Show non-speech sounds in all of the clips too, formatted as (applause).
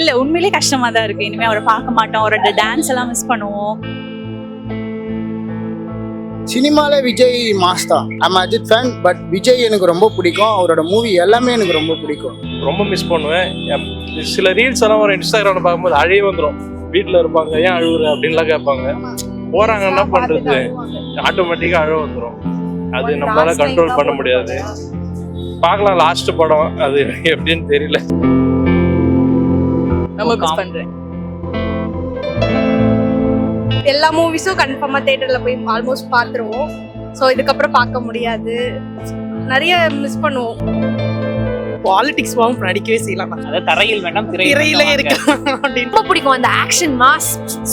இல்ல உண்மையிலேயே கஷ்டமா தான் இருக்கு. இனிமே அவரை பார்க்க மாட்டோம். அவரோட டான்ஸ் எல்லாம் மிஸ் பண்ணுவோம். சினிமால விஜய் மாஸ் தான் I'm Ajith fan but Vijay எனக்கு ரொம்ப பிடிக்கும். அவரோட மூவி எல்லாமே எனக்கு ரொம்ப பிடிக்கும். ரொம்ப மிஸ் பண்ணுவேன். சில ரீல்ஸ் எல்லாம் வரும் இன்ஸ்டாகிராம்ல பார்க்கும்போது அழைய வந்துடும் வீட்டில் இருப்பாங்க ஏன் அழுகுற அப்படின்லாம் கேட்பாங்க. போறாங்க என்ன பண்றது? ஆட்டோமேட்டிக்கா அழ வந்துடும் அது நம்மளால கண்ட்ரோல் பண்ண முடியாது. பார்க்கலாம் லாஸ்ட் படம். அது எப்படின்னு தெரியல. ரொம்ப மிஸ் பண்றேன். எல்லா மூவிஸும் கன்ஃபார்மா தியேட்டர்ல போய் ஆல்மோஸ்ட் பார்த்துருவோம். ஸோ இதுக்கப்புறம் பார்க்க முடியாது. நிறைய மிஸ் பண்ணுவோம். பாலிடிக்ஸ் போகாம நடிக்கவே செய்யலாம் அதாவது தரையில் வேண்டாம் திரையில இருக்கலாம் அப்படின்னு. ரொம்ப பிடிக்கும். அந்த ஆக்ஷன் மாஸ்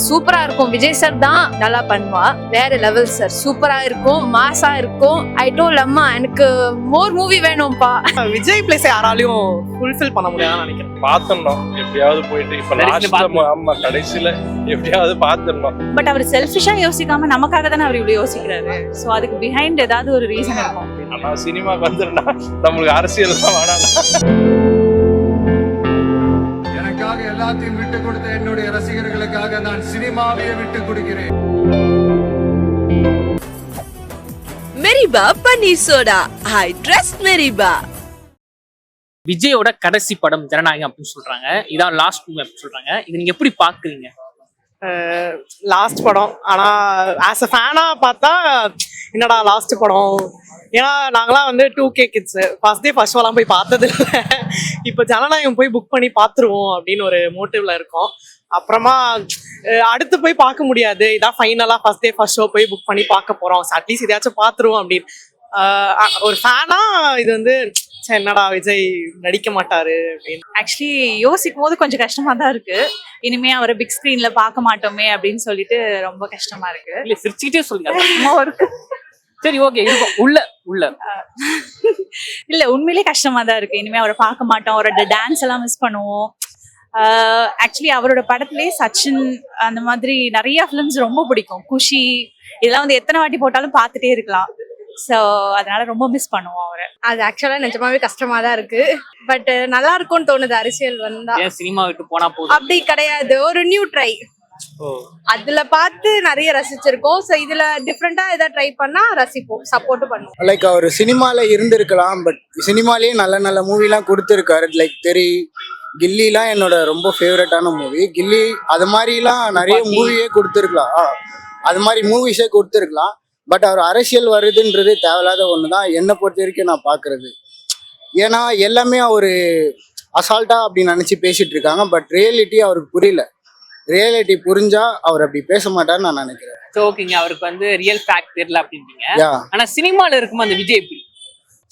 சூப்பரா இருக்கும். விஜய் சார் தான் நல்லா பண்ணுவா. வேற லெவல் சார் சூப்பரா இருக்கும் மாஸா இருக்கும். ஐ டோல் அம்மா எனக்கு மோர் மூவி வேணும்பா விஜய் பிளேஸ் யாராலையும் ஃபுல்ஃபில் பண்ண முடியாதுன்னு நினைக்கிறேன். பார்த்துடணும் எப்படியாவது போயிட்டு இப்ப பார்த்துடணும். ஆமா கடைசியில எப்படியாவது பார்த்துடணும் பட் அவர் செல்ஃபிஷா யோசிக்காம நமக்காக தானே அவர் இவ்வளவு யோசிக்கிறாரு. சோ அதுக்கு பிஹைண்ட் ஏதாவது ஒரு ரீசன் இருக்கும். ஆனா சினிமாக்கு வந்துருந்தா நம்மளுக்கு அரசியல் தான் வேணாம் எனக்காக எல்லாத்தையும் விட்டு கொடுத்த என்னுடைய ரசிகர்களுக்காக நான் சினிமாவையே விட்டு கொடுக்கிறேன். மெரிபா பன்னீர் சோடா. ஐ ட்ரஸ்ட் மெரிபா. விஜயோட கடைசி படம் ஜனநாயகம் அப்படின்னு சொல்றாங்க. இதான் லாஸ்ட் மூவி அப்படின்னு சொல்றாங்க. இது நீங்க எப்படி பாக்குறீங்க லாஸ்ட் படம். ஆனா ஆஸ் அ ஃபேனா பார்த்தா என்னடா லாஸ்ட் படம்? ஏன்னா நாங்களாம் வந்து two K kids first day first ஷோலாம் போய் பார்த்தது இல்லை. இப்போ ஜனநாயகம் போய் புக் பண்ணி பார்த்துருவோம் அப்படின்னு ஒரு மோட்டிவ்ல இருக்கோம். அப்புறமா அடுத்து போய் பார்க்க முடியாது. இதான் ஃபைனலாக ஃபர்ஸ்ட் டே ஃபர்ஸ்ட் ஷோ போய் புக் பண்ணி பார்க்க போறோம். அட்லீஸ்ட் இதையாச்சும் பார்த்துருவோம் அப்படின்னு. ஒரு ஃபேனா இது வந்து என்னடா விஜய் நடிக்க மாட்டாரு அப்படின்னு. ஆக்சுவலி யோசிக்கும் போது கொஞ்சம் கஷ்டமா தான் இருக்கு. இனிமே அவரை பிக் ஸ்கிரீன்ல பார்க்க மாட்டோமே அப்படின்னு சொல்லிட்டு ரொம்ப கஷ்டமா இருக்கு. இல்ல சிரிச்சுக்கிட்டே சொல்லுங்க கஷ்டமா இருக்கு சரி ஓகே இருக்கும் உள்ள உள்ள. (laughs) இல்ல உண்மையிலேயே கஷ்டமா தான் இருக்கு. இனிமே அவரை பார்க்க மாட்டோம். அவரோட டான்ஸ் எல்லாம் மிஸ் பண்ணுவோம். ஆக்சுவலி அவரோட படத்திலே சச்சின் அந்த மாதிரி நிறைய ஃபிலிம்ஸ் ரொம்ப பிடிக்கும். குஷி இதெல்லாம் வந்து எத்தனை வாட்டி போட்டாலும் பார்த்துட்டே இருக்கலாம். ஸோ அதனால ரொம்ப மிஸ் பண்ணுவோம் அவரை. அது ஆக்சுவலா நிஜமாவே கஷ்டமா தான் இருக்கு. பட் நல்லா இருக்கும்னு தோணுது அரசியல் வந்தா. சினிமா விட்டு போனா போதும்? அப்படி கிடையாது. ஒரு நியூ ட்ரை அதுல பார்த்து நிறைய ரசிச்சிருக்கோம். ஸோ இதுல டிஃப்ரெண்டா ஏதாவது ட்ரை பண்ணா ரசிப்போம் சப்போர்ட் பண்ணுவோம். லைக் அவர் சினிமால இருந்திருக்கலாம் பட் சினிமாலேயே நல்ல நல்ல மூவிலாம் கொடுத்துருக்காரு. லைக் தெரி கில்லிலாம் என்னோட ரொம்ப ஃபேவரட்டான மூவி கில்லி அது மாதிரிலாம் நிறைய. மூவியே கொடுத்துருக்கலாம். அது மாதிரி மூவிஸே கொடுத்துருக்கலாம். பட் அவர் அரசியல் வருதுன்றது தேவையில்லாத ஒன்று தான் என்னை பொறுத்த வரைக்கும் நான் பார்க்குறது. ஏன்னா எல்லாமே அவர் அசால்ட்டா அப்படி நினச்சி பேசிட்டு இருக்காங்க பட் ரியாலிட்டி அவருக்கு புரியல. ரியாலிட்டி புரிஞ்சா அவர் அப்படி பேச மாட்டார்னு நான் நினைக்கிறேன். சோ ஓகேங்க அவருக்கு வந்து ரியல் ஃபேக்ட் தெரியல அப்படின்றீங்க. ஆனா சினிமால இருக்கும் அந்த விஜய் எப்படி?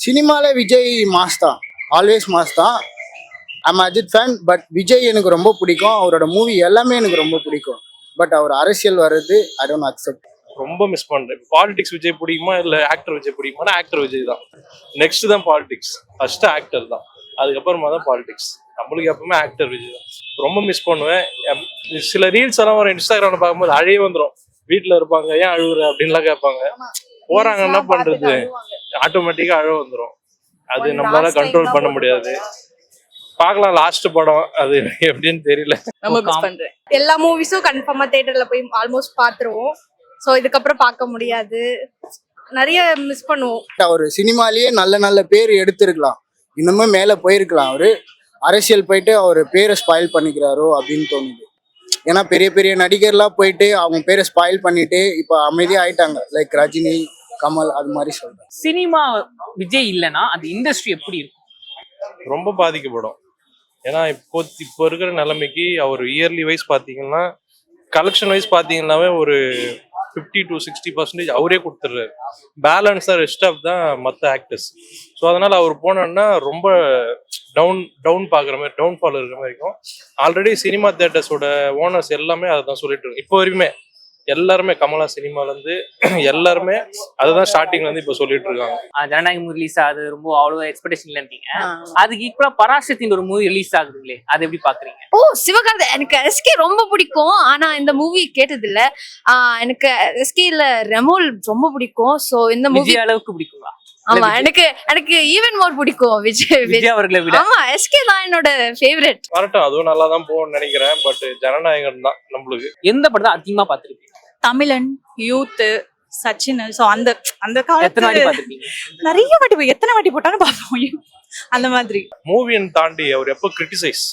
சினிமால விஜய் மாஸ் தான். ஆல்வேஸ் மாஸ் தான். I'm Ajith fan but Vijay எனக்கு ரொம்ப பிடிக்கும். அவரோட மூவி எல்லாமே எனக்கு ரொம்ப பிடிக்கும். பட் அவர் அரசியல் வர்றது ஐ டோன்ட் அக்செப்ட் ரொம்ப மிஸ் பண்றேன். பாலிடிக்ஸ் விஜய் பிடிக்குமா இல்ல ஆக்டர் விஜய் பிடிக்குமா ஆக்டர் விஜய் தான். நெக்ஸ்ட் தான் பாலிடிக்ஸ் ஃபர்ஸ்ட் ஆக்டர் தான். அதுக்கப்புறமா தான் பாலிடிக்ஸ் நம்மளுக்கு எப்பவுமே ஆக்டர் விஜய் தான். ரொம்ப மிஸ் பண்ணுவேன். சில ரீல்ஸ் எல்லாம் வரும் இன்ஸ்டாகிராம்ல பார்க்கும்போது அழைய வந்துடும் வீட்டில் இருப்பாங்க ஏன் அழுகுற அப்படின்லாம் கேட்பாங்க. போறாங்க என்ன பண்றது? ஆட்டோமேட்டிக்கா அழ வந்துடும் அது நம்மளால கண்ட்ரோல் பண்ண முடியாது. பார்க்கலாம் லாஸ்ட் படம். அது எப்படின்னு தெரியல. பண்றேன். எல்லா மூவிஸும் கன்ஃபார்மா தியேட்டர்ல போய் ஆல்மோஸ்ட் பார்த்துருவோம். ஸோ இதுக்கப்புறம் பார்க்க முடியாது. நிறைய மிஸ் பண்ணுவோம். அவர் சினிமாலேயே நல்ல நல்ல பேர் எடுத்திருக்கலாம். இன்னுமே மேலே போயிருக்கலாம் அவரு. அரசியல் போயிட்டு அவர் பேரை ஸ்பாயில் பண்ணிக்கிறாரோ அப்படின்னு தோணுது. ஏன்னா பெரிய பெரிய நடிகர்லாம் போயிட்டு அவங்க பேரை ஸ்பாயில் பண்ணிட்டு இப்போ அமைதியா ஆயிட்டாங்க. லைக் ரஜினி கமல் அது மாதிரி சொல்றேன். சினிமா விஜய் இல்லைன்னா அந்த இண்டஸ்ட்ரி எப்படி இருக்கும்? ரொம்ப பாதிக்கப்படும். ஏன்னா இப்போ இப்போ இருக்கிற நிலைமைக்கு அவர் இயர்லி வைஸ் பார்த்தீங்கன்னா கலெக்ஷன் வைஸ் பார்த்தீங்கன்னாவே ஒரு ஃபிஃப்டி டு சிக்ஸ்டி பர்சன்டேஜ் அவரே கொடுத்துட்றாரு. பேலன்ஸாக ரெஸ்ட் ஆஃப் தான் மற்ற ஆக்டர்ஸ் ஸோ அதனால் அவர் போனோன்னா ரொம்ப டவுன் டவுன் பார்க்குற மாதிரி டவுன் ஃபால் இருக்கிற மாதிரி இருக்கும். ஆல்ரெடி சினிமா தேட்டர்ஸோட ஓனர்ஸ் எல்லாமே அதை தான் சொல்லிட்டு இருக்கு இப்போ வரைக்குமே எல்லாருமே கமலா சினிமாலேருந்து (clears throat) எல்லாருமே அதை தான் ஸ்டார்டிங்ல இருந்து இப்போ சொல்லிட்டு இருக்காங்க. ஆஹ் ஜனநாயகம் ரிலீஸ் ஆகுது ரொம்ப அவ்வளவு எக்ஸ்பெக்டேஷன் இல்லைன்றீங்க அதுக்கு ஈக்குவலா பராசக்தின்ற ஒரு மூவி ரிலீஸ் ஆகுதுங்களே அது எப்படி பாக்குறீங்க? ஓ சிவகார்த்தி எனக்கு எஸ்கே ரொம்ப பிடிக்கும். ஆனா இந்த மூவி கேட்டது இல்ல ஆஹ் எனக்கு எஸ்கேல ரெமோல் ரொம்ப பிடிக்கும். சோ இந்த மூவி அளவுக்கு பிடிக்குங்களா? ஆமா எனக்கு எனக்கு ஈவன் மோர் பிடிக்கும் விஜய் விஜய் அவர்களை விட. ஆமா எஸ்கே தான் என்னோட ஃபேவரட் வரட்டும் அதுவும் நல்லா தான் போகும்னு நினைக்கிறேன். பட் ஜனநாயகம் தான் நம்மளுக்கு. எந்த படம் தான் அதிகமா பாத்திருக்கீங்க தமிழன் யூத் சச்சின். ஸோ அந்த அந்த பாத்திருக்கீங்க நிறைய வாட்டி போய் எத்தனை வாட்டி போட்டாலும் பார்ப்போம். அந்த மாதிரி. மூவின்னு தாண்டி அவர் எப்போ கிரிட்டிசைஸ்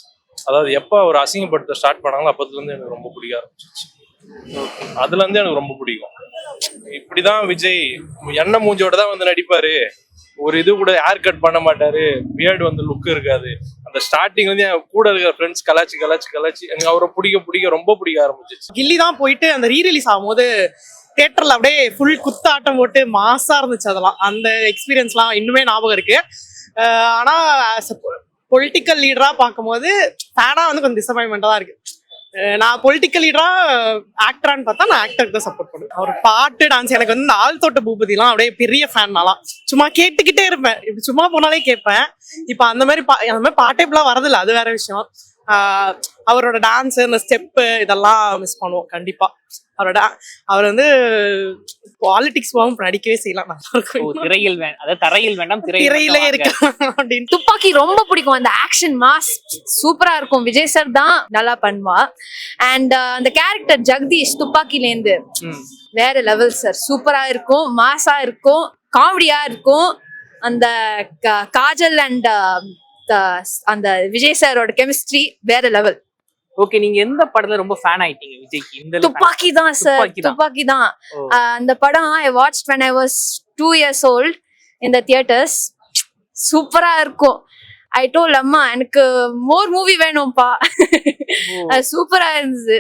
அதாவது எப்போ அவர் அசிங்கப்படுத்த ஸ்டார்ட் பண்ணாங்களோ அப்பத்துல இருந்து எனக்கு ரொம்ப பிடிக்க ஆரம்பிச்சிச்சு அதுல இருந்து எனக்கு ரொம்ப பிடிக்கும். இப்படிதான் விஜய் எண்ணெய் மூஞ்சோட தான் வந்து நடிப்பாரு. ஒரு இது கூட ஹேர் கட் பண்ண மாட்டாரு. பியர்டு வந்து லுக் இருக்காது. அந்த ஸ்டார்டிங் வந்து என் கூட இருக்கிற ஃப்ரெண்ட்ஸ் கலாச்சி கலாச்சி கலாச்சி எனக்கு அவரை பிடிக்க பிடிக்க ரொம்ப பிடிக்க ஆரம்பிச்சிச்சு. கில்லி தான் போயிட்டு அந்த ரீரிலீஸ் ஆகும்போது தேட்டர்ல அப்படியே ஃபுல் குத்தாட்டம் போட்டு மாசா இருந்துச்சு அதெல்லாம். அந்த எக்ஸ்பீரியன்ஸ்லாம் இன்னுமே ஞாபகம் இருக்கு. அஹ் ஆனா பொலிட்டிக்கல் லீடரா பார்க்கும்போது ஃபேனா வந்து கொஞ்சம் டிசப்பாயின்மெண்டா தான் இருக்கு. நான் பொலிட்டிக்கல் லீடரா ஆக்டரான்னு பார்த்தா நான் ஆக்டருக்கு தான் சப்போர்ட் பண்ணுவேன். அவர் பாட்டு டான்ஸ் எனக்கு வந்து இந்த ஆள் தோட்ட பூபதிலாம் அப்படியே பெரிய ஃபேன் நான்லாம் சும்மா கேட்டுக்கிட்டே இருப்பேன். இப்படி சும்மா போனாலே கேட்பேன். இப்போ அந்த மாதிரி பா அந்த மாதிரி பாட்டே இப்பெல்லாம் வரதில்லை. அது வேற விஷயம். அவரோட டான்ஸ் இந்த ஸ்டெப்பு இதெல்லாம் மிஸ் பண்ணுவோம். கண்டிப்பா. அவரோட அவர் வந்து பாலிடிக்ஸ் போகாம நடிக்கவே செய்யலாம். நல்லா இருக்கும். திரையில் வேண்டாம் அதாவது தரையில் வேண்டாம் திரையில். இருக்கலாம் அப்படின்னு துப்பாக்கி ரொம்ப பிடிக்கும். அந்த ஆக்ஷன் மாஸ் சூப்பரா இருக்கும். விஜய் சார் தான் நல்லா பண்ணுவா. அண்ட் அந்த கேரக்டர் ஜெகதீஷ் துப்பாக்கிலேருந்து. வேற லெவல் சார் சூப்பரா இருக்கும். மாஸா இருக்கும். காமெடியா இருக்கும். அந்த கா- காஜல் அண்ட் அந்த விஜய் சாரோட கெமிஸ்ட்ரி வேற லெவல் ஓகே நீங்க எந்த படத்துல ரொம்ப ஃபேன் ஆயிட்டீங்க விஜய்க்கு? இந்த துப்பாக்கி தான் சார் துப்பாக்கி தான். அந்த படம் I watch when I was two years old இந்த தியேட்டர்ஸ் சூப்பரா இருக்கும். ஐ டோல் அம்மா எனக்கு மோர் மூவி வேணும்ப்பா. அது சூப்பரா இருந்தது.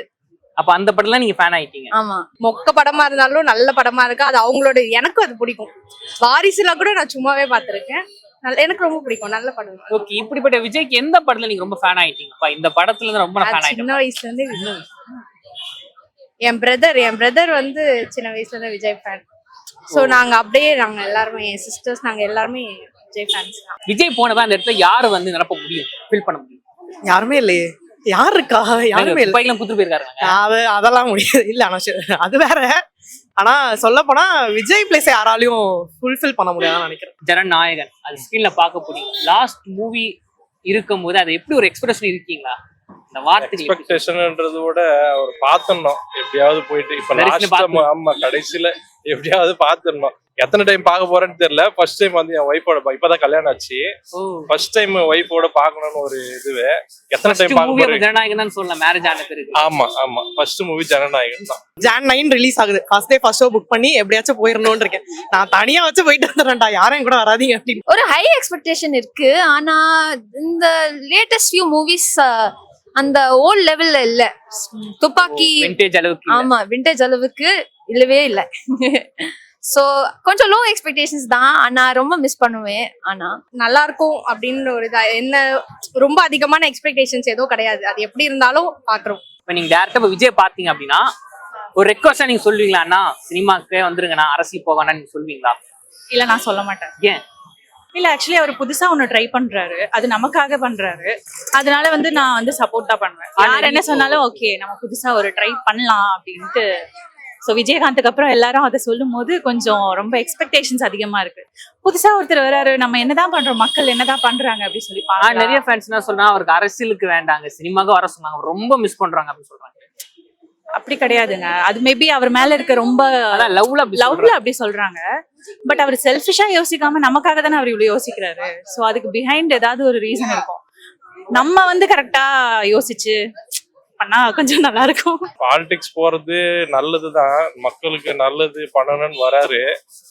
அப்ப அந்த படத்துல நீங்க ஃபேன் ஆயிட்டீங்க. ஆமா. மொக்க படமா இருந்தாலும் நல்ல படமா இருக்கு? அது அவங்களோட எனக்கும் அது பிடிக்கும். வாரிசுல கூட நான் சும்மாவே பார்த்திருக்கேன். நல்ல எனக்கு ரொம்ப பிடிக்கும். நல்ல படம். ஓகே இப்படிப்பட்ட விஜய்க்கு எந்த படத்துல நீங்க ரொம்ப ஃபேன் ஆயிட்டீங்கப்பா இந்த படத்துல இருந்து ரொம்ப ஃபேன் சின்ன ஆயிட்டேன். வயசுல இருந்தே விஜய் என் பிரதர் என் பிரதர் வந்து சின்ன வயசுல இருந்தே விஜய் ஃபேன் ஸோ நாங்க அப்படியே நாங்க எல்லாருமே என் சிஸ்டர்ஸ் நாங்க எல்லாருமே விஜய் ஃபேன்ஸ் தான். விஜய் போனதா அந்த இடத்துல யாரு வந்து நிரப்ப முடியும்? ஃபில் பண்ண முடியும்? யாருமே இல்லையே. யார் இருக்கா? யாருமே இல்லை. துப்பாக்கிலாம் குத்துட்டு போயிருக்காருங்க. அது அதெல்லாம் முடியாது. இல்ல ஆனா சரி, அது வேற. ஆனா சொல்ல போனா விஜய் பிளேஸ் யாராலையும் ஃபுல்ஃபில் பண்ண முடியாதுன்னு நினைக்கிறேன். ஜனநாயகன் அது ஸ்கிரீன்ல பார்க்க முடியும் லாஸ்ட் மூவி இருக்கும் போது அது எப்படி ஒரு எக்ஸ்பிரஷன் இருக்கீங்களா? இந்த வார்த்தைகள்? எக்ஸ்பெக்டேஷன்ன்றத விட அவர் பார்த்துடணும். எப்படியாவது போயிட்டு இப்ப லாஸ்ட். ஆமா கடைசியில எப்படியாவது பார்த்துடணும். எத்தனை டைம் பார்க்க போறேன்னு தெரியல. ஃபர்ஸ்ட் டைம் வந்து என் ஒய்ஃபோட இப்பதான் கல்யாணம் ஆச்சு. ஓ. ஃபர்ஸ்ட் டைம் ஒய்ஃபோட பார்க்கணும்னு ஒரு இதுவே. எத்தனை டைம் பார்க்க போறேன் ஜனநாயகன் தான் சொல்லலாம் மேரேஜ் ஆன பிறகு. ஆமா ஆமா. ஃபர்ஸ்ட் மூவி ஜனநாயகன் தான். ஜான் நைன் ரிலீஸ் ஆகுது. First day first show book பண்ணி எப்படியாச்சும் போயிடணும்னு இருக்கேன். நான் தனியா வச்சு போயிட்டு வந்துடுறேன்டா. யாரும் கூட வராதீங்க அப்படின்னு. ஒரு ஹை எக்ஸ்பெக்டேஷன் இருக்கு. ஆனா இந்த லேட்டஸ்ட் ஃபியூ மூவிஸ் அந்த ஓல்ட் லெவல்ல இல்ல. துப்பாக்கி விண்டேஜ் அளவுக்கு. ஆமா விண்டேஜ் அளவுக்கு இல்லவே இல்ல. சோ கொஞ்சம் லோ எக்ஸ்பெக்டேஷன்ஸ் தான். ஆனா ரொம்ப மிஸ் பண்ணுவேன். ஆனா நல்லா இருக்கும் அப்படின்னு ஒரு இதா என்ன ரொம்ப அதிகமான எக்ஸ்பெக்டேஷன்ஸ் எதுவும் கிடையாது. அது எப்படி இருந்தாலும் பாக்குறோம் இப்ப நீங்க டேரக்டா இப்ப விஜய் பாத்தீங்க அப்படின்னா ஒரு ரெக்வஸ்டா நீங்க சொல்லுவீங்களா அண்ணா சினிமாக்கு வந்துருங்கண்ணா அரசியல் போவேண்ணா நீங்க சொல்லுவீங்களா? இல்ல நான் சொல்ல மாட்டேன். ஏன்? இல்ல ஆக்சுவலி அவர் புதுசா ஒண்ணு ட்ரை பண்றாரு. அது நமக்காக பண்றாரு. அதனால வந்து நான் வந்து சப்போர்ட் தான் பண்ணுவேன். யார் என்ன சொன்னாலும் ஓகே நம்ம புதுசா ஒரு ட்ரை பண்ணலாம் அப்படின்ட்டு. ஸோ விஜயகாந்துக்கு அப்புறம் எல்லாரும் அதை சொல்லும் போது கொஞ்சம் ரொம்ப எக்ஸ்பெக்டேஷன்ஸ் அதிகமா இருக்கு. புதுசா ஒருத்தர் வராரு நம்ம என்னதான் பண்றோம் மக்கள் என்னதான் பண்றாங்க அப்படின்னு சொல்லி நிறைய ஃபேன்ஸ் என்ன சொல்றாங்க அவருக்கு அரசியலுக்கு வேண்டாங்க சினிமாக்கு வர சொன்னாங்க. ரொம்ப மிஸ் பண்றாங்க அப்படின்னு சொல்றாங்க. அப்படி கிடையாதுங்க. அது மேபி அவர் மேல இருக்க ரொம்ப லவ்ல லவ்ல அப்படி சொல்றாங்க. பட் அவர் செல்ஃபிஷா யோசிக்காம நமக்காக தானே அவர் இவ்வளவு யோசிக்கிறாரு. சோ அதுக்கு பிஹைண்ட் ஏதாவது ஒரு ரீசன் இருக்கும். நம்ம வந்து கரெக்டா யோசிச்சு பண்ணா கொஞ்சம் நல்லா இருக்கும். பாலிடிக்ஸ் போறது நல்லதுதான். மக்களுக்கு நல்லது பண்ணணும்னு வராரு.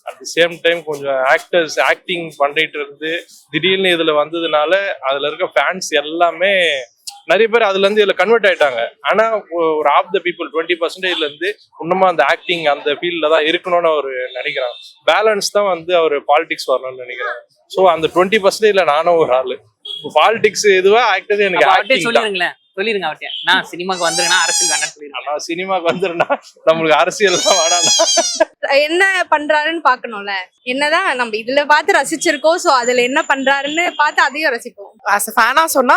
அட் தி சேம் டைம் கொஞ்சம் ஆக்டர்ஸ் ஆக்டிங் பண்ணிட்டு இருந்து திடீர்னு இதுல வந்ததுனால அதுல இருக்க ஃபேன்ஸ் எல்லாமே நிறைய பேர் அதுல இருந்து இதுல கன்வெர்ட் ஆயிட்டாங்க. ஆனா ஒரு ஆஃப் த பீப்புள் டுவெண்ட்டி பர்சன்டேஜ்ல இருந்து இன்னுமா அந்த ஆக்டிங் அந்த ஃபீல்ட்ல தான் இருக்கணும்னு அவர் நினைக்கிறாங்க. பேலன்ஸ் தான் வந்து அவர் பாலிடிக்ஸ் வரணும்னு நினைக்கிறாங்க. ஸோ அந்த டுவெண்ட்டி பர்சன்டேஜ்ல நானும் ஒரு ஆளு. பாலிடிக்ஸ் இதுவா ஆக்டர் எனக்கு சொல்லிருங்க அவர்கிட்ட. நான் சினிமாக்கு வந்துருங்கன்னா அரசியல் வேணாம்னு சொல்லிருங்க. ஆனா சினிமாக்கு வந்துருந்தா நம்மளுக்கு அரசியல் தான் வேணாம் என்ன பண்றாருன்னு பாக்கணும்ல என்னதான் நம்ம இதுல பார்த்து ரசிச்சிருக்கோம் சோ அதுல என்ன பண்றாருன்னு பார்த்து அதையும் ரசிப்போம். ஆஸ் அ ஃபேனா சொன்னா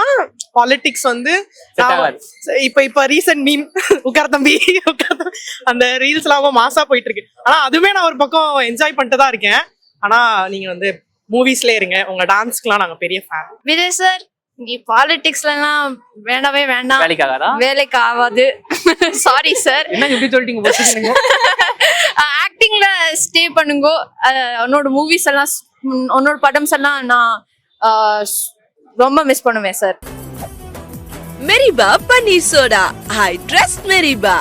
பாலிடிக்ஸ் வந்து நான். இப்ப இப்ப ரீசன்ட் மீம் உட்கார் தம்பி உட்கார். அந்த ரீல்ஸ் எல்லாம் மாசா போயிட்டு இருக்கு ஆனா அதுவுமே நான் ஒரு பக்கம் என்ஜாய் பண்ணிட்டு தான் இருக்கேன். ஆனா நீங்க வந்து மூவிஸ்ல இருங்க. உங்க டான்ஸ்க்குலாம் நாங்க பெரிய ஃபேன் விஜய் சார் நீ பாலிடிக்ஸ்லாம் வேண்டவே வேண்டாம் வேலைக்காகாதா? வேலைக்கு ஆகாது. சாரி சார் என்ன இப்படி சொல்லிட்டீங்க? ஆக்டிங்ல ஸ்டே பண்ணுங்க. உன்னோட மூவிஸ் எல்லாம் உன்னோட படம்ஸ் எல்லாம் நான் ரொம்ப மிஸ் பண்ணுவேன் சார் மெரிபா பன்னீர் சோடா ஐ ட்ரஸ்ட் மெரிபா